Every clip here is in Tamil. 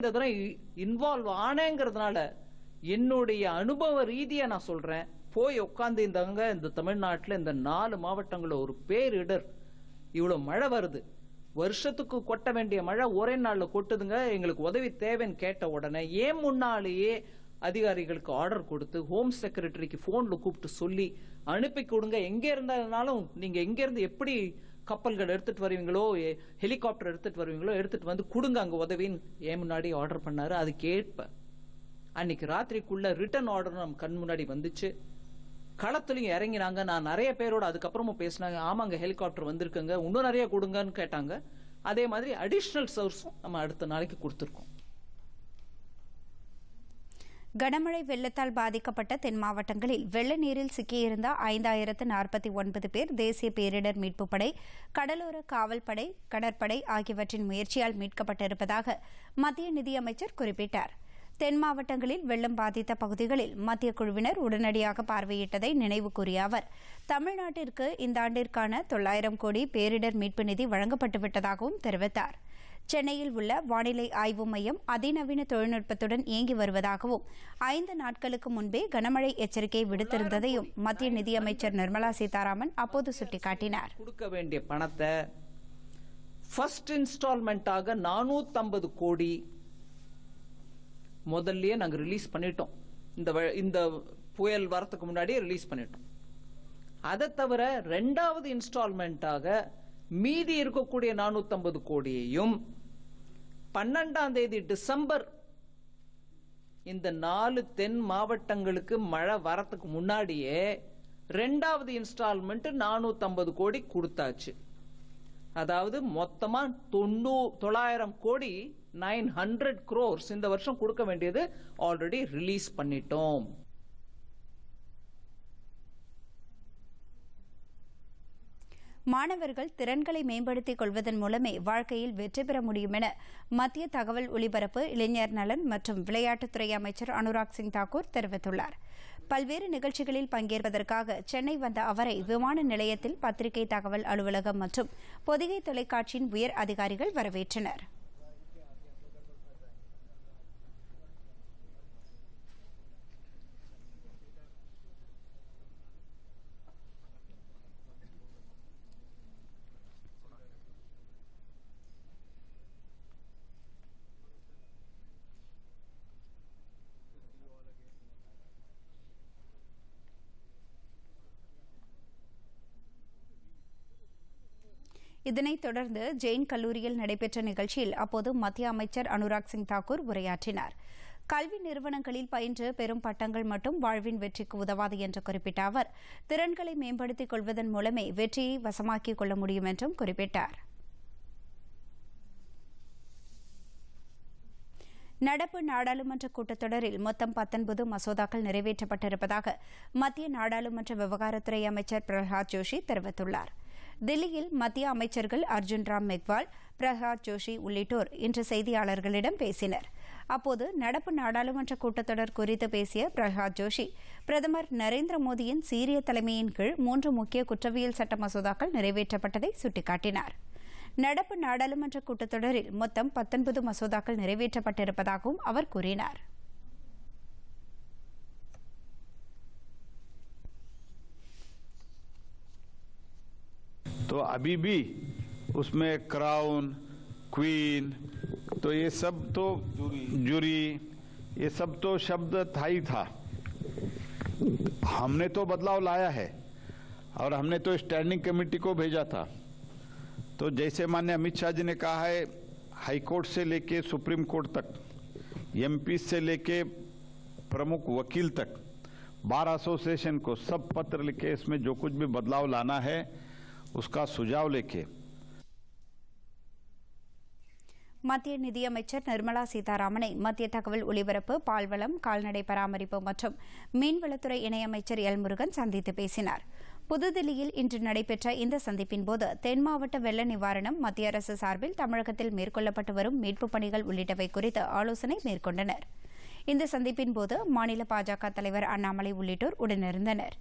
இந்த தடவை இன்வால்வ் ஆனேங்கிறதுனால என்னுடைய அனுபவ ரீதியா நான் சொல்றேன். போய் உட்காந்து இந்தவங்க இந்த தமிழ்நாட்டில் இந்த நாலு மாவட்டங்களில் ஒரு பேரிடர். இவ்வளவு மழை வருது. வருஷத்துக்கு கொட்ட வேண்டிய மழை ஒரே நாளில் கொட்டுதுங்க. எங்களுக்கு உதவி தேவைன்னு கேட்ட உடனே ஏன் முன்னாலேயே அதிகாரிகளுக்கு ஆர்டர் கொடுத்து ஹோம் செக்ரட்டரிக்கு போன்ல கூப்பிட்டு சொல்லி அனுப்பி கொடுங்க. எங்க இருந்தாலும் நீங்க எங்க இருந்து எப்படி கப்பல்கள் எடுத்துட்டு வருவீங்களோ ஹெலிகாப்டர் எடுத்துட்டு வருவீங்களோ எடுத்துட்டு வந்து கொடுங்க அங்க உதவின்னு ஏன் முன்னாடி ஆர்டர் பண்ணாரு? அது கேட்ப. அன்னைக்கு ராத்திரிக்குள்ள ரிட்டர்ன் ஆர்டர் நம்ம கண் முன்னாடி வந்துச்சு. களத்துலயும் இறங்கினாங்க. நான் நிறைய பேரோட அதுக்கப்புறமும் பேசினாங்க. ஆமாங்க ஹெலிகாப்டர் வந்திருக்குங்க. இன்னும் நிறைய கொடுங்கன்னு கேட்டாங்க. அதே மாதிரி அடிஷனல் சோர்ஸும் நம்ம அடுத்த நாளைக்கு கொடுத்துருக்கோம். கனமழை வெள்ளத்தால் பாதிக்கப்பட்ட தென் மாவட்டங்களில் வெள்ள நீரில் சிக்கியிருந்த ஐந்தாயிரத்து நாற்பத்தி ஒன்பது பேர் தேசிய பேரிடர் மீட்புப் படை கடலோர காவல்படை கடற்படை ஆகியவற்றின் முயற்சியால் மீட்கப்பட்டிருப்பதாக மத்திய நிதியமைச்சர் குறிப்பிட்டார். தென் மாவட்டங்களில் வெள்ளம் பாதித்த பகுதிகளில் மத்திய குழுவினர் உடனடியாக பார்வையிட்டதை நினைவு கூறிய அவர் தமிழ்நாட்டிற்கு இந்த ஆண்டிற்கான தொள்ளாயிரம் கோடி பேரிடர் மீட்பு நிதி வழங்கப்பட்டுவிட்டதாகவும் தெரிவித்தார். சென்னையில் உள்ள வானிலை ஆய்வு மையம் அதிநவீன தொழில்நுட்பத்துடன் இயங்கி வருவதாகவும் ஐந்து நாட்களுக்கு முன்பே கனமழை எச்சரிக்கை விடுத்திருந்ததையும் மத்திய நிதியமைச்சர் நிர்மலா சீதாராமன் அப்போது சுட்டிக்காட்டினார். கொடுக்க வேண்டிய பணத்தை ஃபர்ஸ்ட் இன்ஸ்டால்மெண்ட்டாக 450 கோடி முதல்லயே நாங்கள் ரிலீஸ் பண்ணிட்டோம். இந்த வ- இந்த புயல் வரத்துக்கு முன்னாடியே ரிலீஸ் பண்ணிட்டோம். அதை தவிர ரெண்டாவது இன்ஸ்டால்மெண்ட்டாக மீதி இருக்கக்கூடிய 450 கோடியையும் பன்னெண்டாம் தேதி டிசம்பர். இந்த நாலு தென் மாவட்டங்களுக்கு மழை வரத்துக்கு முன்னாடியே ரெண்டாவது இன்ஸ்டால்மெண்ட் 450 கோடி கொடுத்தாச்சு. அதாவது மொத்தமா தொண்ணூ தொள்ளாயிரம் கோடி நைன் ஹண்ட்ரட் குரோர்ஸ் இந்த வருஷம் கொடுக்க வேண்டியது ஆல்ரெடி ரிலீஸ் பண்ணிட்டோம். மாணவர்கள் திறன்களை மேம்படுத்திக் கொள்வதன் மூலமே வாழ்க்கையில் வெற்றி பெற முடியும் என மத்திய தகவல் ஒலிபரப்பு இளைஞர் நலன் மற்றும் விளையாட்டுத்துறை அமைச்சர் அனுராக் சிங் தாக்கூர் தெரிவித்துள்ளார். பல்வேறு நிகழ்ச்சிகளில் பங்கேற்பதற்காக சென்னை வந்த அவரை விமான நிலையத்தில் பத்திரிகை தகவல் அலுவலகம் மற்றும் பொதிகை தொலைக்காட்சியின் உயர் அதிகாரிகள் வரவேற்றனர். இதனைத் தொடர்ந்து ஜெயின் கல்லூரியில் நடைபெற்ற நிகழ்ச்சியில் அப்போது மத்திய அமைச்சர் அனுராக் சிங் தாக்கூர் உரையாற்றினார். கல்வி நிறுவனங்களில் பயின்று பெரும் பட்டங்கள் மட்டும் வாழ்வின் வெற்றிக்கு உதவாது என்று குறிப்பிட்ட அவர் திறன்களை மேம்படுத்திக் கொள்வதன் மூலமே வெற்றியை வசமாக்கிக் கொள்ள முடியும் என்றும் குறிப்பிட்டார். நடப்பு நாடாளுமன்ற கூட்டத்தொடரில் மொத்தம் பத்தொன்பது மசோதாக்கள் நிறைவேற்றப்பட்டிருப்பதாக மத்திய நாடாளுமன்ற விவகாரத்துறை அமைச்சர் பிரகலாத் ஜோஷி தெரிவித்துள்ளார். தில்லியில் மத்திய அமைச்சர்கள் அர்ஜுன் ராம் மெக்வால் பிரகலாத் ஜோஷி உள்ளிட்டோர் இன்று செய்தியாளர்களிடம் பேசினர். அப்போது நடப்பு நாடாளுமன்ற கூட்டத்தொடர் குறித்து பேசிய பிரகலாத் ஜோஷி பிரதமர் நரேந்திர மோடியின் சீரிய தலைமையின் கீழ் மூன்று முக்கிய குற்றவியல் சட்ட மசோதாக்கள் நிறைவேற்றப்பட்டதை சுட்டிக்காட்டினார். நடப்பு நாடாளுமன்ற கூட்டத்தொடரில் மொத்தம் பத்தொன்பது மசோதாக்கள் நிறைவேற்றப்பட்டிருப்பதாகவும் அவர் கூறினார். तो अभी भी उसमें क्राउन क्वीन तो ये सब तो जूरी। ये सब तो शब्द था ही था। हमने तो बदलाव लाया है और हमने तो स्टैंडिंग कमेटी को भेजा था। तो जैसे मान्य अमित शाह जी ने कहा है हाईकोर्ट से लेके सुप्रीम कोर्ट तक एमपी से लेके प्रमुख वकील तक बार एसोसिएशन को सब पत्र लिखे इसमें जो कुछ भी बदलाव लाना है उसका सुझाव लेके மத்திய நிதியமைச்சர் நிர்மலா சீதாராமனை மத்திய தகவல் ஒலிபரப்பு பால்வளம் கால்நடை பராமரிப்பு மற்றும் மீன்வளத்துறை இணையமைச்சர் எல் முருகன் சந்தித்து பேசினார் புதுதில்லியில் இன்று நடைபெற்ற இந்த சந்திப்பின்போது தென் மாவட்ட வெள்ள நிவாரணம் மத்திய அரசு சார்பில் தமிழகத்தில் மேற்கொள்ளப்பட்டு வரும் மீட்புப் பணிகள் உள்ளிட்டவை குறித்து ஆலோசனை மேற்கொண்டனர் இந்த சந்திப்பின்போது மாநில பாஜக தலைவர் அண்ணாமலை உள்ளிட்டோர் உடனிருந்தனர்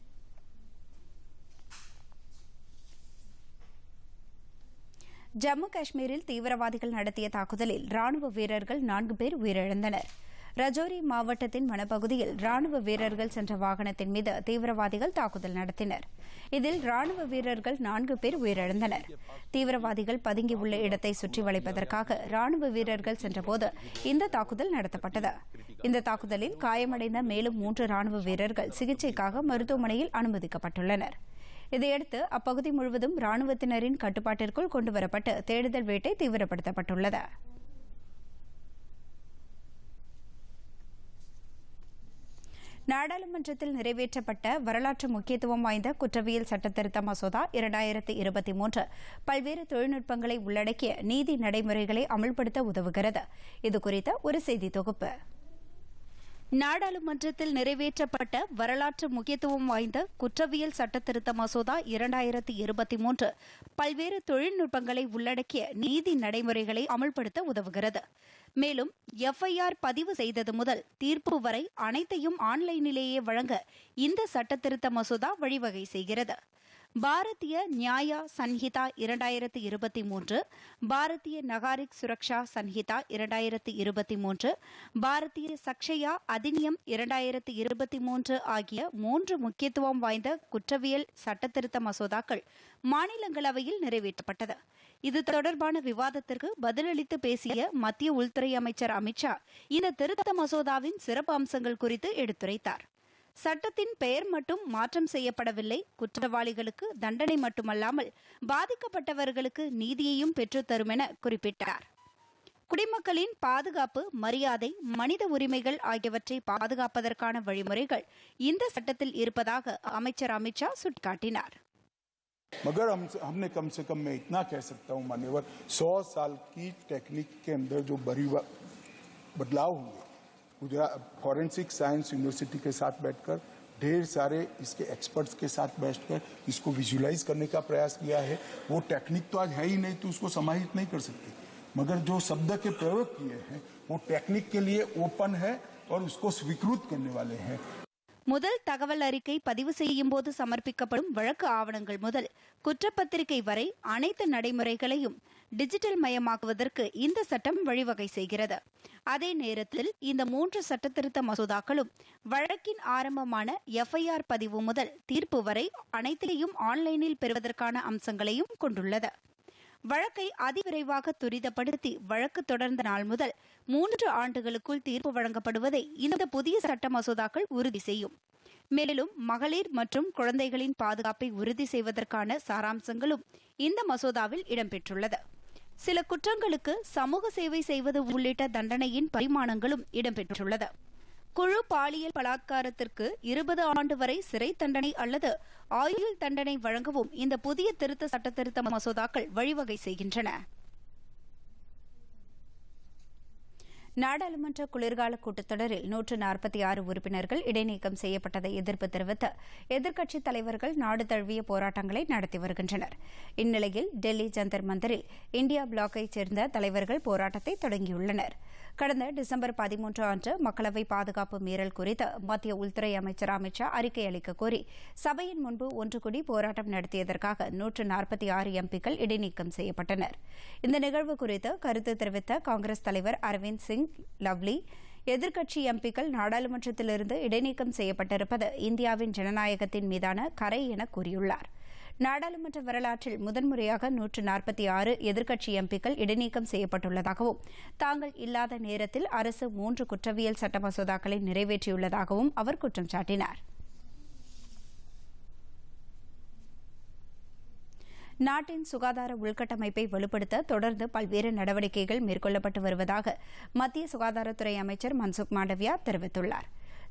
ஜம்மு காஷ்மீரில் தீவிரவாதிகள் நடத்திய தாக்குதலில் ராணுவ வீரர்கள் நான்கு பேர் உயிரிழந்தனர். ரஜோரி மாவட்டத்தின் வனப்பகுதியில் ராணுவ வீரர்கள் சென்ற வாகனத்தின் மீது தீவிரவாதிகள் தாக்குதல் நடத்தினர். இதில் ராணுவ வீரர்கள் நான்கு பேர் உயிரிழந்தனர். தீவிரவாதிகள் பதுங்கியுள்ள இடத்தை சுற்றி வளைப்பதற்காக ராணுவ வீரர்கள் சென்றபோது இந்த தாக்குதல் நடத்தப்பட்டது. இந்த தாக்குதலில் காயமடைந்த மேலும் மூன்று ராணுவ வீரர்கள் சிகிச்சைக்காக மருத்துவமனையில் அனுமதிக்கப்பட்டுள்ளனர். இதையடுத்து அப்பகுதி முழுவதும் ராணுவத்தினரின் கட்டுப்பாட்டிற்குள் கொண்டுவரப்பட்டு தேடுதல் வேட்டை தீவிரப்படுத்தப்பட்டுள்ளது. நாடாளுமன்றத்தில் நிறைவேற்றப்பட்ட வரலாற்று முக்கியத்துவம் வாய்ந்த குற்றவியல் சட்டத்திருத்த மசோதா இரண்டாயிரத்தி இருபத்தி மூன்று பல்வேறு தொழில்நுட்பங்களை உள்ளடக்கிய நீதி நடைமுறைகளை அமல்படுத்த உதவுகிறது. இதுகுறித்த ஒரு செய்தி தொகுப்பு. நாடாளுமன்றத்தில் நிறைவேற்றப்பட்ட வரலாற்று முக்கியத்துவம் வாய்ந்த குற்றவியல் சட்டத்திருத்த மசோதா இரண்டாயிரத்தி இருபத்தி மூன்று பல்வேறு தொழில்நுட்பங்களை உள்ளடக்கிய நீதி நடைமுறைகளை அமல்படுத்த உதவுகிறது. மேலும் எஃப்ஐஆர் பதிவு செய்தது முதல் தீர்ப்பு வரை அனைத்தையும் ஆன்லைனிலேயே வழங்க இந்த சட்டத்திருத்த மசோதா வழிவகை செய்கிறது. பாரதிய நியாயா சன்ஹிதா இரண்டாயிரத்தி இருபத்தி மூன்று பாரதிய நகாரிக் சுரக்ஷா சன்ஹிதா இரண்டாயிரத்தி இருபத்தி மூன்று பாரதிய சக்ஷயா அதிநியம் இரண்டாயிரத்தி இருபத்தி மூன்று ஆகிய மூன்று முக்கியத்துவம் வாய்ந்த குற்றவியல் சட்டத்திருத்த மசோதாக்கள் மாநிலங்களவையில் நிறைவேற்றப்பட்டது. இது தொடர்பான விவாதத்திற்கு பதிலளித்து பேசிய மத்திய உள்துறை அமைச்சர் அமித்ஷா இந்த திருத்த மசோதாவின் சிறப்பு அம்சங்கள் குறித்து எடுத்துரைத்தார். சட்டத்தின் பெயர் மட்டும் மாற்றம் செய்யப்படவில்லை குற்றவாளிகளுக்கு தண்டனை மட்டுமல்லாமல் பாதிக்கப்பட்டவர்களுக்கு நீதியையும் பெற்றுத்தரும் என குறிப்பிட்டார் குடிமக்களின் பாதுகாப்பு மரியாதை மனித உரிமைகள் ஆகியவற்றை பாதுகாப்பதற்கான வழிமுறைகள் இந்த சட்டத்தில் இருப்பதாக அமைச்சர் அமித்ஷா சுட்டிக்காட்டினார் मगर हम हमने कम से कम मैं इतना कह सकता हूं मान्यवर सौ साल की टेक्निक के अंदर जो बड़ी बदलाव होंगे गुजरात फॉरेंसिक साइंस यूनिवर्सिटी के साथ बैठकर, ढेर सारे इसके एक्सपर्ट्स के साथ बैठकर इसको विजुलाइज करने का प्रयास किया है। वो टेक्निक तो आज है ही नहीं तो उसको समाहित नहीं कर सकते। मगर जो शब्द के प्रयोग किए हैं, वो टेक्निक के लिए ओपन है और उसको स्वीकृत करने वाले हैं। முதல் தகவல் அறிக்கை பதிவு செய்யும் போது சமர்ப்பிக்கப்படும் வழக்கு ஆவணங்கள் முதல். குற்றப்பத்திரிகை வரை அனைத்து நடைமுறைகளையும் டிஜிட்டல் மயமாக்குவதற்கு இந்த சட்டம் வழிவகை செய்கிறது. அதே நேரத்தில் இந்த மூன்று சட்டத்திருத்த மசோதாக்களும் வழக்கின் ஆரம்பமான எஃப்ஐஆர் பதிவு முதல் தீர்ப்பு வரை அனைத்தையும் ஆன்லைனில் பெறுவதற்கான அம்சங்களையும் கொண்டுள்ளது. வழக்கை அதிவிரைவாக துரிதப்படுத்தி வழக்கு தொடர்ந்த நாள் முதல் மூன்று ஆண்டுகளுக்குள் தீர்ப்பு வழங்கப்படுவதை இந்த புதிய சட்ட மசோதாக்கள் உறுதி செய்யும். மேலும் மகளிர் மற்றும் குழந்தைகளின் பாதுகாப்பை உறுதி செய்வதற்கான சாராம்சங்களும் இந்த மசோதாவில் இடம்பெற்றுள்ளது. சில குற்றங்களுக்கு சமூக சேவை செய்வது உள்ளிட்ட தண்டனையின் பரிமாணங்களும் இடம்பெற்றுள்ளது. குழு பாலியல் பலாத்காரத்திற்கு இருபது ஆண்டு வரை சிறை தண்டனை அல்லது ஆயுள் தண்டனை வழங்கவும் இந்த புதிய திருத்த சட்டத்திருத்த மசோதாக்கள் வழிவகை செய்கின்றன. நாடாளுமன்ற குளிர்கால கூட்டத்தொடரில் நூற்று நாற்பத்தி ஆறு உறுப்பினர்கள் இடைநீக்கம் செய்யப்பட்டதை எதிர்ப்பு தெரிவித்து எதிர்க்கட்சித் தலைவர்கள் நாடு தழுவிய போராட்டங்களை நடத்தி வருகின்றனர். இந்நிலையில் டெல்லி ஜந்தர் மந்தரில் இந்தியா பிளாக்கைச் சேர்ந்த தலைவர்கள் போராட்டத்தை தொடங்கியுள்ளனர். கடந்த டிசம்பர் பதிமூன்று அன்று மக்களவை பாதுகாப்பு மீறல் குறித்து மத்திய உள்துறை அமைச்சர் அமித் ஷா அறிக்கை அளிக்க கோரி சபையின் முன்பு ஒன்று கூடி போராட்டம் நடத்தியதற்காக நூற்று நாற்பத்தி ஆறு எம்பிக்கள் இடைநீக்கம் செய்யப்பட்டனர். இந்த நிகழ்வு குறித்து கருத்து தெரிவித்த காங்கிரஸ் தலைவர் அரவிந்த் சிங் லவ்லி எதிர்க்கட்சி எம்பிக்கள் நாடாளுமன்றத்திலிருந்து இடைநீக்கம் செய்யப்பட்டிருப்பது இந்தியாவின் ஜனநாயகத்தின் மீதான கரை என கூறியுள்ளார். நாடாளுமன்ற வரலாற்றில் முதன்முறையாக நூற்று நாற்பத்தி ஆறு எதிர்க்கட்சி எம்பிக்கள் இடைநீக்கம் செய்யப்பட்டுள்ளதாகவும் தாங்கள் இல்லாத நேரத்தில் அரசு மூன்று குற்றவியல் சட்ட மசோதாக்களை நிறைவேற்றியுள்ளதாகவும் அவர் குற்றம் சாட்டினார். நாட்டின் சுகாதார உள்கட்டமைப்பை வலுப்படுத்த தொடர்ந்து பல்வேறு நடவடிக்கைகள் மேற்கொள்ளப்பட்டு வருவதாக மத்திய சுகாதாரத்துறை அமைச்சர் மன்சுக் மாண்டவியா தெரிவித்துள்ளார்.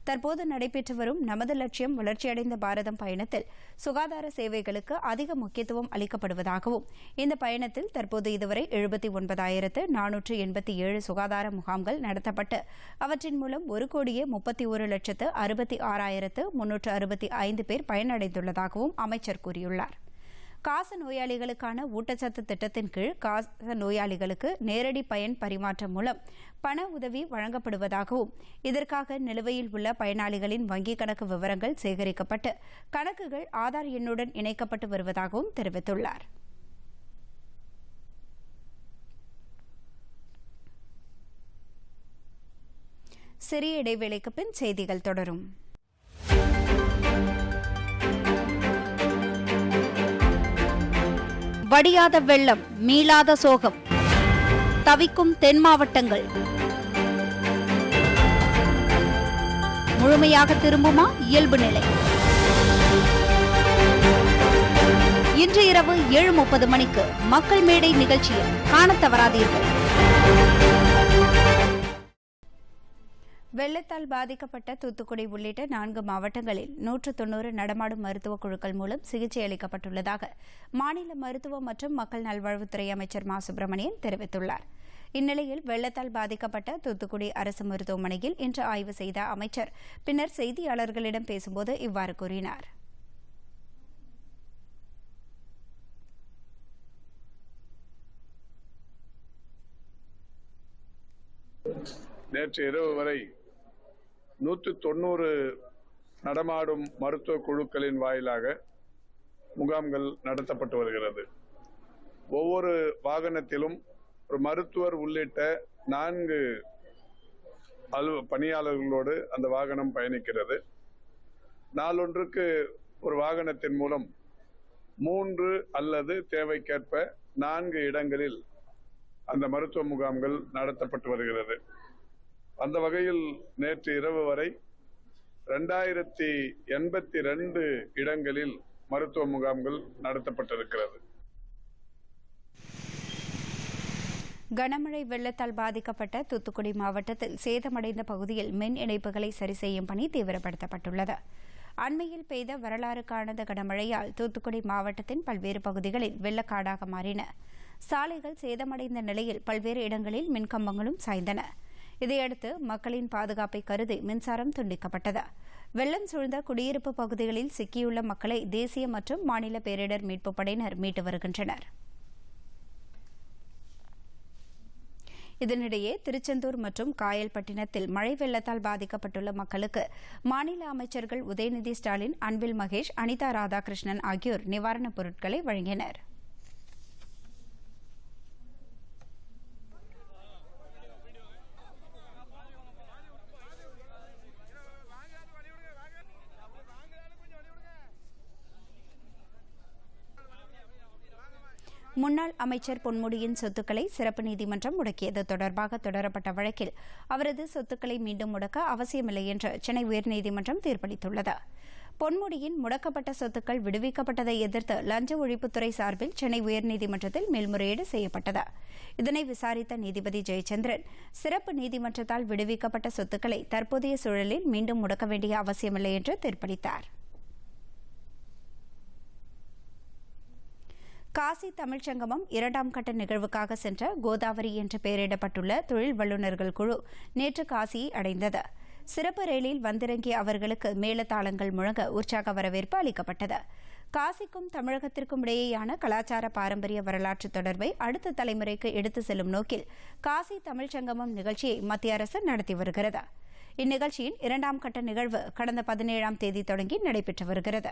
தற்போது நடைபெற்று வரும் நமது லட்சியம் வளர்ச்சியடைந்த பாரதம் பயணத்தில் சுகாதார சேவைகளுக்கு அதிக முக்கியத்துவம் அளிக்கப்படுவதாகவும் இந்த பயணத்தில் தற்போது இதுவரை எழுபத்தி ஒன்பதாயிரத்து நானூற்று எண்பத்தி ஏழு சுகாதார முகாம்கள் நடத்தப்பட்டு அவற்றின் மூலம் ஒரு கோடியே முப்பத்தி ஒரு லட்சத்து அறுபத்தி ஆறாயிரத்து முன்னூற்று அறுபத்தி ஐந்து பேர் பயனடைந்துள்ளதாகவும் அமைச்சர் கூறியுள்ளார். காச நோயாளிகளுக்கான ஊட்டச்சத்து திட்டத்தின் கீழ் காச நோயாளிகளுக்கு நேரடி பயன் பரிமாற்றம் மூலம் பண உதவி வழங்கப்படுவதாகவும் இதற்காக நிலுவையில் உள்ள பயனாளிகளின் வங்கிக் கணக்கு விவரங்கள் சேகரிக்கப்பட்டு கணக்குகள் ஆதார் எண்ணுடன் இணைக்கப்பட்டு வருவதாகவும் தெரிவித்துள்ளார். சிறிய இடைவேளைக்கு பின் செய்திகள் தொடரும். வடியாத வெள்ளம் மீளாத சோகம். தவிக்கும் தென் மாவட்டங்கள். முழுமையாக திரும்புமா? இயல்பு நிலை. இன்று இரவு ஏழு முப்பது மணிக்கு மக்கள் மேடை நிகழ்ச்சியில் காணத் தவறாதீர்கள். வெள்ளத்தால் பாதிக்கப்பட்ட தூத்துக்குடி உள்ளிட்ட நான்கு மாவட்டங்களில் நூற்று தொன்னூறு நடமாடும் மருத்துவக் குழுக்கள் மூலம் சிகிச்சை அளிக்கப்பட்டுள்ளதாக மாநில மருத்துவ மற்றும் மக்கள் நல்வாழ்வுத்துறை அமைச்சர் மா. சுப்பிரமணியன் தெரிவித்துள்ளார். இந்நிலையில் வெள்ளத்தால் பாதிக்கப்பட்ட தூத்துக்குடி அரசு மருத்துவமனையில் இன்று ஆய்வு செய்த அமைச்சர் பின்னர் செய்தியாளர்களிடம் பேசும்போது இவ்வாறு கூறினார். நேற்று இரவு வரை நூற்று தொண்ணூறு நடமாடும் மருத்துவ குழுக்களின் வாயிலாக முகாம்கள் நடத்தப்பட்டு வருகிறது. ஒவ்வொரு வாகனத்திலும் ஒரு மருத்துவர் உள்ளிட்ட நான்கு அலு பணியாளர்களோடு அந்த வாகனம் பயணிக்கிறது. நாளொன்றுக்கு ஒரு வாகனத்தின் மூலம் மூன்று அல்லது தேவைக்கேற்ப நான்கு இடங்களில் அந்த மருத்துவ முகாம்கள் நடத்தப்பட்டு வருகிறது. அந்த வகையில் நேற்று இரவு வரை ரெண்டாயிரத்தி எண்பத்தி ரெண்டு இடங்களில் மருத்துவ முகாம்கள் நடத்தப்பட்டிருக்கிறது. கனமழை வெள்ளத்தால் பாதிக்கப்பட்ட தூத்துக்குடி மாவட்டத்தில் சேதமடைந்த பகுதியில் மின் இணைப்புகளை சரி செய்யும் பணி தீவிரப்படுத்தப்பட்டுள்ளது. அண்மையில் பெய்த வரலாறு காணாத கனமழையால் தூத்துக்குடி மாவட்டத்தின் பல்வேறு பகுதிகளில் வெள்ளக்காடாக மாறின. சாலைகள் சேதமடைந்த நிலையில் பல்வேறு இடங்களில் மின்கம்பங்களும் சாய்ந்தன. இதையடுத்து மக்களின் பாதுகாப்பை கருதி மின்சாரம் துண்டிக்கப்பட்டது. வெள்ளம் சூழ்ந்த குடியிருப்பு பகுதிகளில் சிக்கியுள்ள மக்களை தேசிய மற்றும் மாநில பேரிடர் மீட்புப் படையினர் மீட்டு வருகின்றனர். இதனிடையே திருச்செந்தூர் மற்றும் காயல்பட்டினத்தில் மழை வெள்ளத்தால் பாதிக்கப்பட்டுள்ள மக்களுக்கு மாநில அமைச்சர்கள் உதயநிதி ஸ்டாலின் அன்பில் மகேஷ் அனிதா ராதாகிருஷ்ணன் ஆகியோர் நிவாரணப் பொருட்களை வழங்கினர். முன்னாள் அமைச்சர் பொன்முடியின் சொத்துக்களை சிறப்பு நீதிமன்றம் முடக்கியது தொடர்பாக தொடரப்பட்ட வழக்கில் அவரது சொத்துக்களை மீண்டும் முடக்க அவசியமில்லை என்று சென்னை உயர்நீதிமன்றம் தீர்ப்பளித்துள்ளது. பொன்முடியின் முடக்கப்பட்ட சொத்துக்கள் விடுவிக்கப்பட்டதை எதிர்த்து லஞ்ச ஒழிப்புத்துறை சார்பில் சென்னை உயர்நீதிமன்றத்தில் மேல்முறையீடு செய்யப்பட்டது. இதனை விசாரித்த நீதிபதி ஜெயச்சந்திரன் சிறப்பு நீதிமன்றத்தால் விடுவிக்கப்பட்ட சொத்துக்களை தற்போதைய சூழலில் மீண்டும் முடக்க வேண்டிய அவசியமில்லை என்று தீர்ப்பளித்தார். காசி தமிழ்ச் சங்கமம் இரண்டாம் கட்ட நிகழ்வுக்காக சென்ற கோதாவரி என்று பெயரிடப்பட்டுள்ள தொழில் வல்லுநர்கள் குழு நேற்று காசியை அடைந்தது. சிறப்பு ரயிலில் வந்திறங்கிய அவர்களுக்கு மேளதாளங்கள் முழங்க உற்சாக வரவேற்பு அளிக்கப்பட்டது. காசிக்கும் தமிழகத்திற்கும் இடையேயான கலாச்சார பாரம்பரிய வரலாற்று தொடர்பை அடுத்த தலைமுறைக்கு எடுத்து செல்லும் நோக்கில் காசி தமிழ்ச்சங்கமம் நிகழ்ச்சியை மத்திய அரசு நடத்தி வருகிறது. இந்நிகழ்ச்சியின் இரண்டாம் கட்ட நிகழ்வு கடந்த பதினேழாம் தேதி தொடங்கி நடைபெற்று வருகிறது.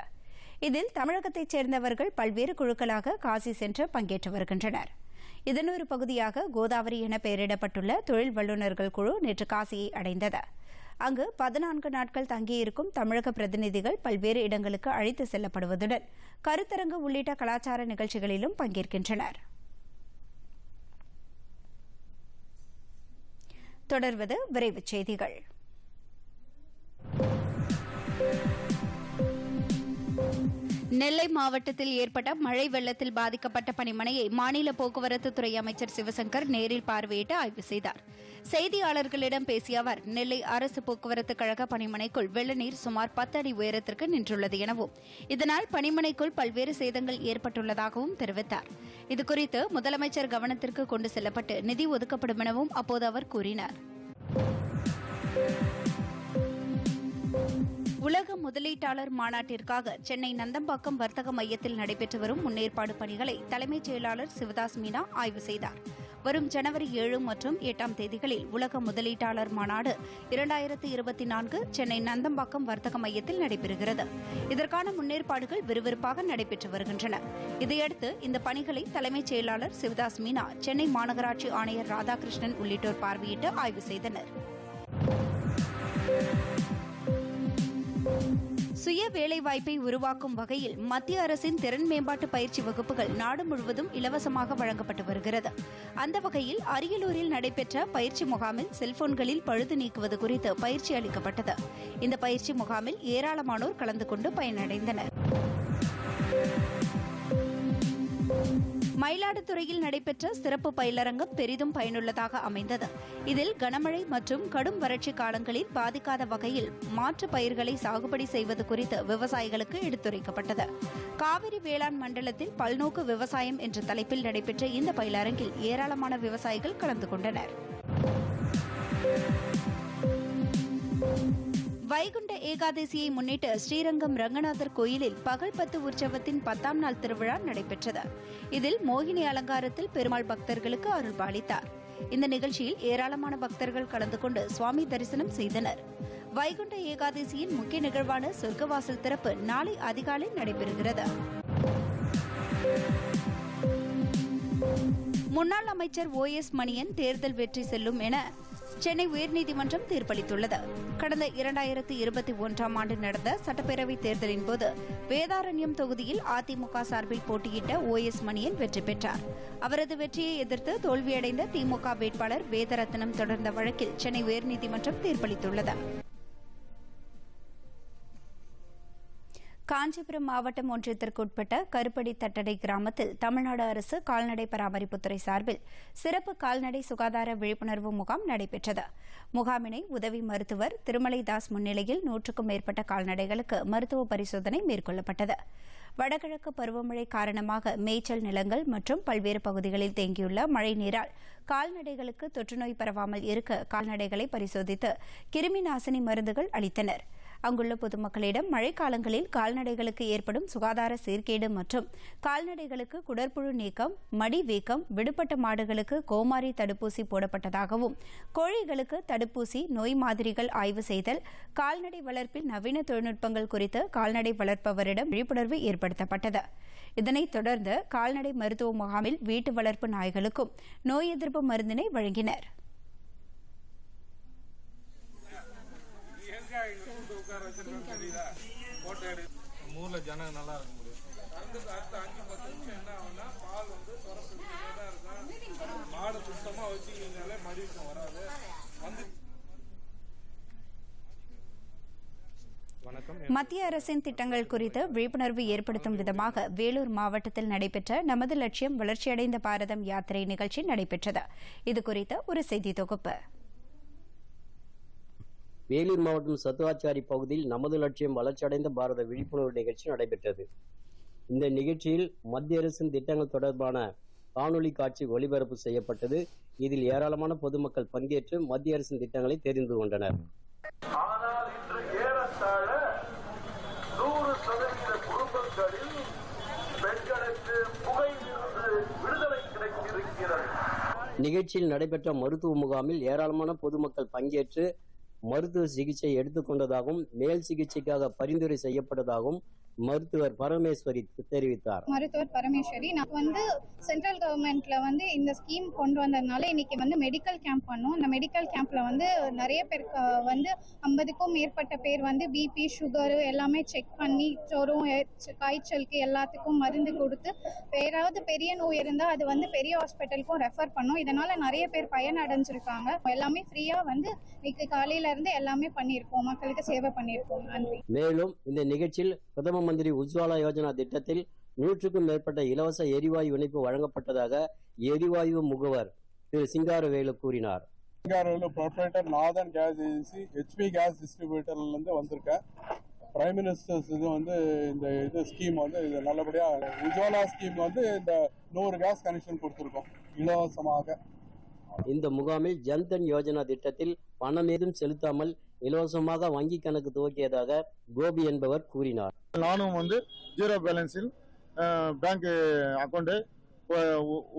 இதில் தமிழகத்தைச் சேர்ந்தவர்கள் பல்வேறு குழுக்களாக காசி சென்று பங்கேற்று வருகின்றனர். இதன் ஒரு பகுதியாக கோதாவரி என பெயரிடப்பட்டுள்ள தொழில் வல்லுநர்கள் குழு நேற்று காசியை அடைந்தது. அங்கு பதினான்கு நாட்கள் தங்கியிருக்கும் தமிழக பிரதிநிதிகள் பல்வேறு இடங்களுக்கு அழைத்து செல்லப்படுவதுடன் கருத்தரங்கு உள்ளிட்ட கலாச்சார நிகழ்ச்சிகளிலும் பங்கேற்கின்றனர். தொடர்வது விரைவுச் செய்திகள். நெல்லை மாவட்டத்தில் ஏற்பட்ட மழை வெள்ளத்தில் பாதிக்கப்பட்ட பணிமனையை மாநில போக்குவரத்து துறை அமைச்சர் சிவசங்கர் நேரில் பார்வையிட்டு ஆய்வு செய்தார். செய்தியாளர்களிடம் பேசிய அவர் நெல்லை அரசு போக்குவரத்து கழக பணிமனைக்குள் வெள்ள நீர் சுமார் பத்து அடி உயரத்திற்கு நின்றுள்ளது எனவும் இதனால் பணிமனைக்குள் பல்வேறு சேதங்கள் ஏற்பட்டுள்ளதாகவும் தெரிவித்தார். இதுகுறித்து முதலமைச்சர் கவனத்திற்கு கொண்டு செல்லப்பட்டு நிதி ஒதுக்கப்படும் எனவும் அப்போது அவர் கூறினார். உலக முதலீட்டாளர் மாநாட்டிற்காக சென்னை நந்தம்பாக்கம் வர்த்தக மையத்தில் நடைபெற்று வரும் முன்னேற்பாடு பணிகளை தலைமைச் செயலாளர் சிவதாஸ் மீனா ஆய்வு செய்தார். வரும் ஜனவரி ஏழு மற்றும் எட்டாம் தேதிகளில் உலக முதலீட்டாளர் மாநாடு இரண்டாயிரத்து இருபத்தி நான்கு சென்னை நந்தம்பாக்கம் வர்த்தக மையத்தில் நடைபெறுகிறது. இதற்கான முன்னேற்பாடுகள் விறுவிறுப்பாக நடைபெற்று வருகின்றன. இதையடுத்து இந்த பணிகளை தலைமைச் செயலாளர் சிவதாஸ் மீனா சென்னை மாநகராட்சி ஆணையர் ராதாகிருஷ்ணன் உள்ளிட்டோர் பார்வையிட்டு ஆய்வு செய்தனர். சுய வேலைவாய்ப்பை உருவாக்கும் வகையில் மத்திய அரசின் திறன் மேம்பாட்டு பயிற்சி வகுப்புகள் நாடு முழுவதும் இலவசமாக வழங்கப்பட்டு வருகிறது. அந்த வகையில் அரியலூரில் நடைபெற்ற பயிற்சி முகாமில் செல்போன்களில் பழுது நீக்குவது குறித்து பயிற்சி அளிக்கப்பட்டது. இந்த பயிற்சி முகாமில் ஏராளமானோர் கலந்து கொண்டு பயனடைந்தனர். மயிலாடுதுறையில் நடைபெற்ற சிறப்பு பயிலரங்கம் பெரிதும் பயனுள்ளதாக அமைந்தது. இதில் கனமழை மற்றும் கடும் வறட்சி காலங்களில் பாதிக்காத வகையில் மாற்று பயிர்களை சாகுபடி செய்வது குறித்து விவசாயிகளுக்கு எடுத்துரைக்கப்பட்டது. காவிரி வேளாண் மண்டலத்தில் பல்நோக்கு விவசாயம் என்ற தலைப்பில் நடைபெற்ற இந்த பயிலரங்கில் ஏராளமான விவசாயிகள் கலந்து கொண்டனர். வைகுண்ட ஏகாதசியை முன்னிட்டு ஸ்ரீரங்கம் ரங்கநாதர் கோயிலில் பகல் பத்து உற்சவத்தின் பத்தாம் நாள் திருவிழா நடைபெற்றது. இதில் மோகினி அலங்காரத்தில் பெருமாள் பக்தர்களுக்கு அருள் பாலித்தார். இந்த நிகழ்ச்சியில் ஏராளமான பக்தர்கள் கலந்து கொண்டு சுவாமி தரிசனம் செய்தனர். வைகுண்ட ஏகாதசியின் முக்கிய நிகழ்வான சொர்க்கவாசல் திறப்பு நாளை அதிகாலை நடைபெறுகிறது. முன்னாள் அமைச்சர் ஓ எஸ் மணியன் தேர்தல் வெற்றி செல்லும் என சென்னை உயர்நீதிமன்றம் தீர்ப்பளித்துள்ளது. கடந்த இரண்டாயிரத்தி இருபத்தி ஒன்றாம் ஆண்டு நடந்த சட்டப்பேரவைத் தேர்தலின் போது வேதாரண்யம் தொகுதியில் அதிமுக சார்பில் போட்டியிட்ட ஓ எஸ் மணியன் வெற்றி பெற்றார். அவரது வெற்றியை எதிர்த்து தோல்வியடைந்த திமுக வேட்பாளர் வேதரத்னம் தொடர்ந்த வழக்கில் சென்னை உயர்நீதிமன்றம் தீர்ப்பளித்துள்ளது. காஞ்சிபுரம் மாவட்டம் ஒன்றியத்திற்குட்பட்ட கருப்படி தட்டடை கிராமத்தில் தமிழ்நாடு அரசு கால்நடை பராமரிப்புத்துறை சார்பில் சிறப்பு கால்நடை சுகாதார விழிப்புணர்வு முகாம் நடைபெற்றது. முகாமினை உதவி மருத்துவர் திருமலைதாஸ் முன்னிலையில் நூற்றுக்கும் மேற்பட்ட கால்நடைகளுக்கு மருத்துவ பரிசோதனை மேற்கொள்ளப்பட்டது. வடகிழக்கு பருவமழை காரணமாக மேய்ச்சல் நிலங்கள் மற்றும் பல்வேறு பகுதிகளில் தேங்கியுள்ள மழைநீரால் கால்நடைகளுக்கு தொற்றுநோய் பரவாமல் இருக்க கால்நடைகளை பரிசோதித்து கிருமி நாசினி மருந்துகள் அளித்தனர். அங்குள்ள பொதுமக்களிடம் மழைக்காலங்களில் கால்நடைகளுக்கு ஏற்படும் சுகாதார சீர்கேடு மற்றும் கால்நடைகளுக்கு குடற்புழு நீக்கம் மடி வீக்கம் விடுபட்ட மாடுகளுக்கு கோமாரி தடுப்பூசி போடப்பட்டதாகவும் கோழிகளுக்கு தடுப்பூசி நோய் மாதிரிகள் ஆய்வு செய்தல் கால்நடை வளர்ப்பில் நவீன தொழில்நுட்பங்கள் குறித்து கால்நடை வளர்ப்பவரிடம் விழிப்புணர்வு ஏற்படுத்தப்பட்டது. இதனைத் தொடர்ந்து கால்நடை மருத்துவ முகாமில் வீட்டு வளர்ப்பு நாய்களுக்கும் நோய் எதிர்ப்பு மருந்தினை வழங்கினர். ஊர்ல ஜனம் நல்லா இருக்க முடியும். மாடு சுத்தமா வச்சுக்கிங்கனாலே மடிக்கும் வராது வந்து மத்திய அரசின் திட்டங்கள் குறித்து விழிப்புணர்வு ஏற்படுத்தும் விதமாக வேலூர் மாவட்டத்தில் நடைபெற்ற நமது லட்சியம் வளர்ச்சியடைந்த பாரதம் யாத்திரை நிகழ்ச்சி நடைபெற்றது. இதுகுறித்த ஒரு செய்தி தொகுப்பு. வேலூர் மாவட்டம் சத்துவாச்சாரி பகுதியில் நமது லட்சியம் வளர்ச்சியடைந்த பாரத விழிப்புணர்வு நிகழ்ச்சி நடைபெற்றது. இந்த நிகழ்ச்சியில் மத்திய அரசின் திட்டங்கள் தொடர்பான காணொளி காட்சி ஒளிபரப்பு செய்யப்பட்டது. இதில் ஏராளமான பொதுமக்கள் பங்கேற்று மத்திய அரசின் திட்டங்களை தெரிந்து கொண்டனர். ஆனால் இன்று ஏறத்தாழ நூறு சதவீத குடும்பங்களில் பெண்களுக்கு புகையிலிருந்து விடுதலை கிடைத்திருக்கிறது. நிகழ்ச்சியில் நடைபெற்ற மருத்துவ முகாமில் ஏராளமான பொதுமக்கள் பங்கேற்று மருத்துவ சிகிச்சை எடுத்துக்கொண்டதாகவும் மேல் சிகிச்சைக்காக பரிந்துரை செய்யப்பட்டதாகவும் மருத்துவர் பரமேஸ்வரி தெரிவித்தார். மருத்துவர் பரமேஸ்வரி நான் வந்து சென்ட்ரல் கவர்மெண்ட்ல வந்து இந்த ஸ்கீம் கொண்டு வந்ததுனால இன்னைக்கு வந்து மெடிக்கல் கேம்ப் பண்ணோம். இந்த மெடிக்கல் கேம்ப்ல வந்து நிறைய பேருக்கு வந்து ஐம்பதுக்கும் மேற்பட்ட பேர் வந்து பிபி சுகரு எல்லாமே செக் பண்ணி ஜுரம் காய்ச்சலுக்கு எல்லாத்துக்கும் மருந்து கொடுத்து யாராவது பெரிய நோய் இருந்தால் அது வந்து பெரிய ஹாஸ்பிட்டலுக்கும் ரெஃபர் பண்ணோம். இதனால நிறைய பேர் பயன் அடைஞ்சிருக்காங்க. எல்லாமே ஃப்ரீயா வந்து இன்னைக்கு காலையில இருந்து எல்லாமே பண்ணியிருக்கோம். மக்களுக்கு சேவை பண்ணியிருக்கோம். நன்றி. மேலும் இந்த நிகழ்ச்சியில் பிரதம மந்திரி உஜ்வாலா யோஜனா திட்டத்தில் நூற்றுக்கும் மேற்பட்ட இலவச எரிவாயு இணைப்பு வழங்கப்பட்டதாக எரிவாயு முகவர் திரு சிங்காரவேலு கூறினார். சிங்காரோவில் proprietor Nathan gas agency HP gas டிஸ்ட்ரிபியூட்டர்லேருந்து வந்திருக்கேன் பிரைம் மினிஸ்டர்ஸ் இது வந்து இந்த இது ஸ்கீம் வந்து இது நல்லபடியாக உஜ்வாலா ஸ்கீம் வந்து இந்த நூறு கேஸ் கனெக்ஷன் கொடுத்துருக்கோம் இலவசமாக. இந்த முகாமில் ஜன்தன் யோஜனா திட்டத்தில் பணம் ஏதும் செலுத்தாமல் இலவசமாக வங்கி கணக்கு துவக்கியதாக கோபி என்பவர் கூறினார். நானும் வந்து ஜீரோ பேலன்ஸில் பேங்க் அக்கௌண்ட்டை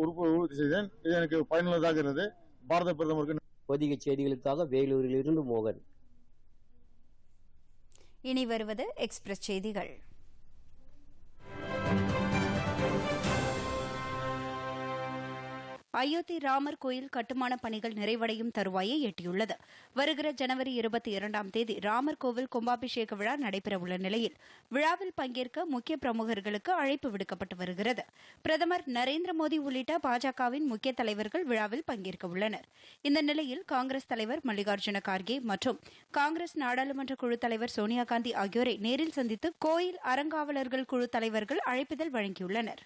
உறுப்பு உறுதி செய்தேன். இது எனக்கு பயனுள்ளதாக இருந்தது. பாரத பிரதமருக்கு பொதிகை செய்திகளுக்காக வேலூரில் இருந்து மோகன். இனி வருவது எக்ஸ்பிரஸ் செய்திகள். அயோத்தி ராமர் கோயில் கட்டுமான பணிகள் நிறைவடையும் தருவாயை எட்டியுள்ளது. வருகிற ஜனவரி இருபத்தி இரண்டாம் தேதி ராமர் கோவில் கும்பாபிஷேக விழா நடைபெறவுள்ள நிலையில் விழாவில் பங்கேற்க முக்கிய பிரமுகர்களுக்கு அழைப்பு விடுக்கப்பட்டு வருகிறது. பிரதமர் நரேந்திர மோடி உள்ளிட்ட பாஜகவின் முக்கிய தலைவர்கள் விழாவில் பங்கேற்க உள்ளனர். இந்த நிலையில் காங்கிரஸ் தலைவர் மல்லிகார்ஜுன கார்கே மற்றும் காங்கிரஸ் நாடாளுமன்ற குழு தலைவர் சோனியா காந்தி ஆகியோரை நேரில் சந்தித்து கோயில் அறங்காவலர்கள் குழு தலைவர்கள் அழைப்பிதழ் வழங்கியுள்ளனர்.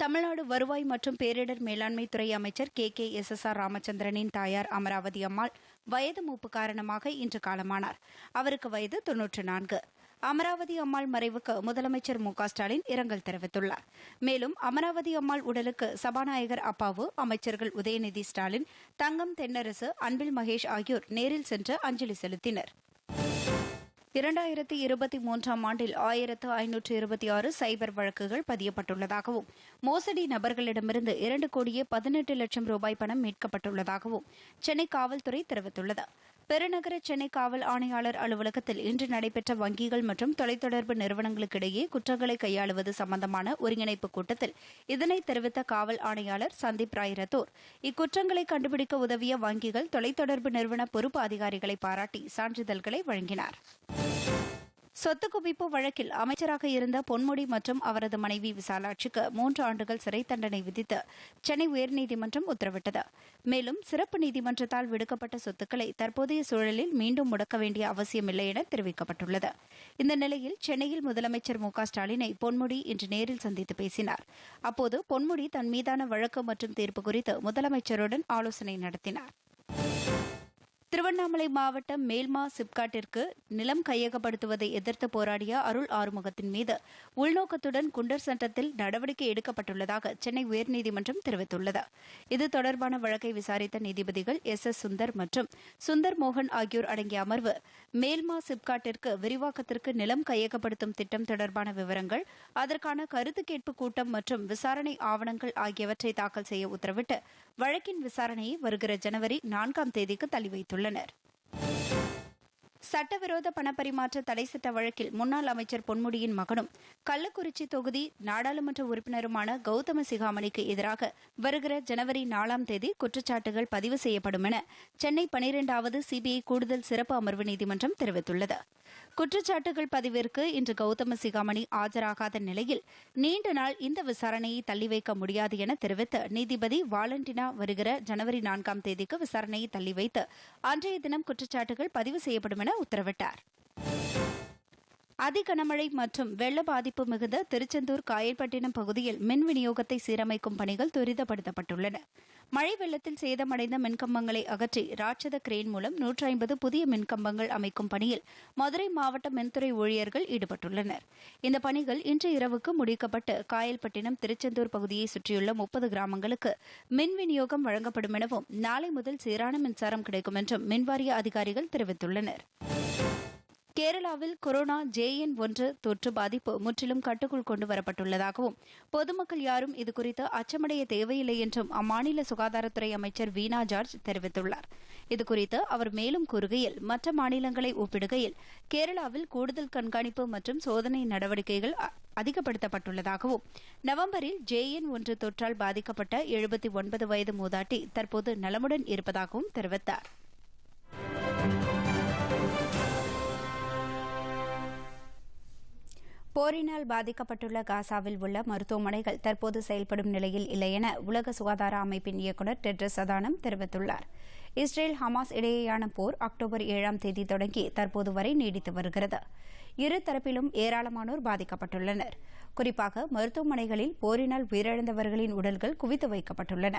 தமிழ்நாடு வருவாய் மற்றும் பேரிடர் மேலாண்மை துறை அமைச்சர் K K S S R ராமச்சந்திரனின் தாயார் அமராவதி அம்மாள் வயது மூப்பு காரணமாக இன்று காலமானார். அவருக்கு வயது தொன்னூற்று நான்கு. அமராவதி அம்மாள் மறைவுக்கு முதலமைச்சர் மு ஸ்டாலின் இரங்கல் தெரிவித்துள்ளார். மேலும் அமராவதி அம்மாள் உடலுக்கு சபாநாயகர் அப்பாவு அமைச்சர்கள் உதயநிதி ஸ்டாலின் தங்கம் தென்னரசு அன்பில் மகேஷ் ஆகியோர் நேரில் சென்று அஞ்சலி செலுத்தினர். இரண்டாயிரத்தி இருபத்தி மூன்றாம் ஆண்டில் ஆயிரத்து ஐநூற்று இருபத்தி ஆறு சைபர் வழக்குகள் பதியப்பட்டுள்ளதாகவும் மோசடி நபர்களிடமிருந்து இரண்டு கோடியே பதினெட்டு லட்சம் ரூபாய் பணம் மீட்கப்பட்டுள்ளதாகவும் சென்னை காவல்துறை தெரிவித்துள்ளது. பெருநகர சென்னை காவல் ஆணையாளர் அலுவலகத்தில் இன்று நடைபெற்ற வங்கிகள் மற்றும் தொலைத்தொடர்பு நிறுவனங்களுக்கிடையே குற்றங்களை கையாளுவது சம்பந்தமான ஒருங்கிணைப்பு கூட்டத்தில் இதனை தெரிவித்த காவல் ஆணையாளர் சந்தீப் ராய் ரத்தோர் இக்குற்றங்களை கண்டுபிடிக்க உதவிய வங்கிகள் தொலைத்தொடர்பு நிறுவன பொறுப்பு அதிகாரிகளை பாராட்டி சான்றிதழ்களை வழங்கினார். சொத்து குவிப்பு வழக்கில் அமைச்சராக இருந்த பொன்முடி மற்றும் அவரது மனைவி விசாலாட்சிக்கு மூன்று ஆண்டுகள் சிறை தண்டனை விதித்து சென்னை உயர்நீதிமன்றம் உத்தரவிட்டது. மேலும் சிறப்பு நீதிமன்றத்தால் விடுக்கப்பட்ட சொத்துக்களை தற்போதைய சூழலில் மீண்டும் முடக்க வேண்டிய அவசியமில்லை என தெரிவிக்கப்பட்டுள்ளது. இந்த நிலையில் சென்னையில் முதலமைச்சர் மு ஸ்டாலினை பொன்முடி இன்று நேரில் சந்தித்து பேசினார். அப்போது பொன்முடி தன் மீதான வழக்கு மற்றும் தீர்ப்பு குறித்து முதலமைச்சருடன் ஆலோசனை நடத்தினார். திருவண்ணாமலை மாவட்டம் மேல்மா சிப்காட்டிற்கு நிலம் கையகப்படுத்துவதை எதிர்த்து போராடிய அருள் ஆறுமுகத்தின் மீது உள்நோக்கத்துடன் குண்டர் சட்டத்தில் நடவடிக்கை எடுக்கப்பட்டுள்ளதாக சென்னை உயர்நீதிமன்றம் தெரிவித்துள்ளது. இது தொடர்பான வழக்கை விசாரித்த நீதிபதிகள் எஸ். எஸ். சுந்தர் மற்றும் சுந்தர் மோகன் ஆகியோர் அடங்கிய அமர்வு மேல்மா சிப்காட்டிற்கு விரிவாக்கத்திற்கு நிலம் கையகப்படுத்தும் திட்டம் தொடர்பான விவரங்கள் அதற்கான கருத்து கேட்பு கூட்டம் மற்றும் விசாரணை ஆவணங்கள் ஆகியவற்றை தாக்கல் செய்ய உத்தரவிட்டு வழக்கின் விசாரணையை வருகிற ஜனவரி நான்காம் தேதிக்கு தள்ளி வைத்துள்ளது வைத்துள்ளனர் சட்டவிரோத பணப்பரிமாற்ற தடை சட்ட வழக்கில் முன்னாள் அமைச்சர் பொன்முடியின் மகனும் கள்ளக்குறிச்சி தொகுதி நாடாளுமன்ற உறுப்பினருமான கௌதம சிகாமணிக்கு எதிராக வருகிற ஜனவரி நாலாம் தேதி குற்றச்சாட்டுகள் பதிவு செய்யப்படும் என சென்னை பனிரெண்டாவது சிபிஐ கூடுதல் சிறப்பு அமர்வு நீதிமன்றம் தெரிவித்துள்ளது. குற்றச்சாட்டுகள் பதிவிற்கு இன்று கௌதம சிகாமணி ஆஜராகாத நிலையில் நீண்ட நாள் இந்த விசாரணையை தள்ளி வைக்க முடியாது என தெரிவித்து நீதிபதி வாலண்டினா வருகிற ஜனவரி நான்காம் தேதிக்கு விசாரணையை தள்ளி வைத்து அன்றைய தினம் குற்றச்சாட்டுகள் பதிவு செய்யப்படும் என உத்தரவிட்டார். அதி கனமழை மற்றும் வெள்ள பாதிப்பு மிகுந்த திருச்செந்தூர் காயல்பட்டினம் பகுதியில் மின் விநியோகத்தை சீரமைக்கும் பணிகள் துரிதப்படுத்தப்பட்டுள்ளன. மழை வெள்ளத்தில் சேதமடைந்த மின்கம்பங்களை அகற்றி ராட்சத கிரேன் மூலம் நூற்றி ஐம்பது புதிய மின்கம்பங்கள் அமைக்கும் பணியில் மதுரை மாவட்ட மின்துறை ஊழியர்கள் ஈடுபட்டுள்ளனர். இந்த பணிகள் இன்று இரவுக்கு முடிக்கப்பட்டு காயல்பட்டினம் திருச்செந்தூர் பகுதியை சுற்றியுள்ள முப்பது கிராமங்களுக்கு மின் விநியோகம் வழங்கப்படும் எனவும் நாளை முதல் சீரான மின்சாரம் கிடைக்கும் என்றும் மின்வாரிய அதிகாரிகள் தெரிவித்துள்ளனர். கேரளாவில் கொரோனா ஜேஎன் ஒன்று தொற்று பாதிப்பு முற்றிலும் கட்டுக்குள் கொண்டு வரப்பட்டுள்ளதாகவும் பொதுமக்கள் யாரும் இதுகுறித்து அச்சமடைய தேவையில்லை என்றும் அம்மாநில சுகாதாரத்துறை அமைச்சர் வீணா ஜார்ஜ் தெரிவித்துள்ளார். இதுகுறித்து அவர் மேலும் கூறுகையில் மற்ற மாநிலங்களை ஒப்பிடுகையில் கேரளாவில் கூடுதல் கண்காணிப்பு மற்றும் சோதனை நடவடிக்கைகள் அதிகப்படுத்தப்பட்டுள்ளதாகவும் நவம்பரில் ஜேஎன் ஒன்று தொற்றால் பாதிக்கப்பட்ட எழுபத்தி ஒன்பது வயது மூதாட்டி தற்போது நலமுடன் இருப்பதாகவும் தெரிவித்தார். போரினால் பாதிக்கப்பட்டுள்ள காசாவில் உள்ள மருத்துவமனைகள் தற்போது செயல்படும் நிலையில் இல்லை என உலக சுகாதார அமைப்பின் இயக்குநர் டெட்ரஸ் அதானம் தெரிவித்துள்ளார். இஸ்ரேல் ஹமாஸ் இடையேயான போர் அக்டோபர் ஏழாம் தேதி தொடங்கி தற்போது வரை நீடித்து வருகிறது. இரு தரப்பிலும் ஏராளமானோர் பாதிக்கப்பட்டுள்ளனர். குறிப்பாக மருத்துவமனைகளில் போரினால் உயிரிழந்தவர்களின் உடல்கள் குவித்து வைக்கப்பட்டுள்ளன.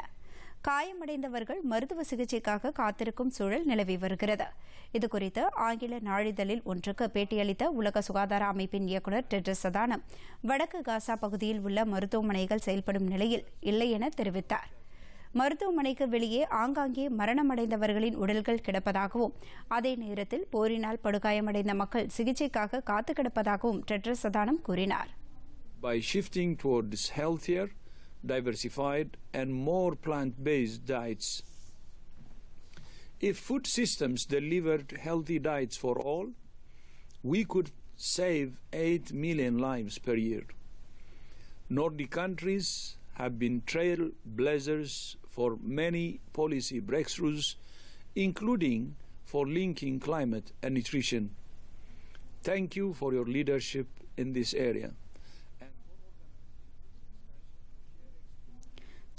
காயமடைந்தவர்கள் மருத்துவ சிகிச்சைக்காக காத்திருக்கும் சூழல் நிலவி வருகிறது. இதுகுறித்து ஆங்கில நாளிதழில் ஒன்றுக்கு பேட்டியளித்த உலக சுகாதார அமைப்பின் இயக்குநர் டெட்ரஸ் சதானம் வடக்கு காசா பகுதியில் உள்ள மருத்துவமனைகள் செயல்படும் நிலையில் இல்லை என தெரிவித்தார். மருத்துவமனைக்கு வெளியே ஆங்காங்கே மரணமடைந்தவர்களின் உடல்கள் கிடப்பதாகவும் அதே நேரத்தில் போரினால் படுகாயமடைந்த மக்கள் சிகிச்சைக்காக காத்து கிடப்பதாகவும் டெட்ரஸ் சதானம் கூறினார். By shifting towards healthier, diversified, and more plant based diets. If food systems delivered healthy diets for all, we could save 8 million lives per year. Nordic countries have been trailblazers for many policy breakthroughs, including for linking climate and nutrition. Thank you for your leadership in this area.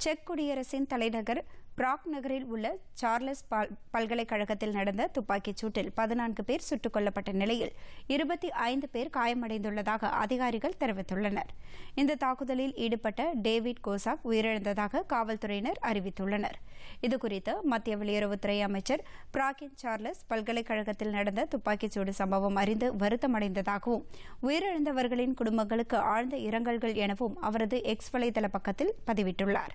செக் குடியரசின் தலைநகர் பிராக் நகரில் உள்ள சார்லஸ் பல்- பல்கலைக்கழகத்தில் நடந்த துப்பாக்கிச் சூட்டில் பதினான்கு பேர் சுட்டுக் கொல்லப்பட்ட நிலையில் இருபத்தி ஐந்து பேர் காயமடைந்துள்ளதாக அதிகாரிகள் தெரிவித்துள்ளனர். இந்த தாக்குதலில் ஈடுபட்ட டேவிட் கோசாக் உயிரிழந்ததாக காவல்துறையினர் அறிவித்துள்ளனர். இதுகுறித்து மத்திய வெளியுறவுத்துறை அமைச்சர் பிராகின் சார்லஸ் பல்கலைக்கழகத்தில் நடந்த துப்பாக்கிச்சூடு சம்பவம் அறிந்து வருத்தமடைந்ததாகவும் உயிரிழந்தவர்களின் குடும்பங்களுக்கு ஆழ்ந்த இரங்கல்கள் எனவும் அவரது எக்ஸ் வலைதள பக்கத்தில் பதிவிட்டுள்ளார்.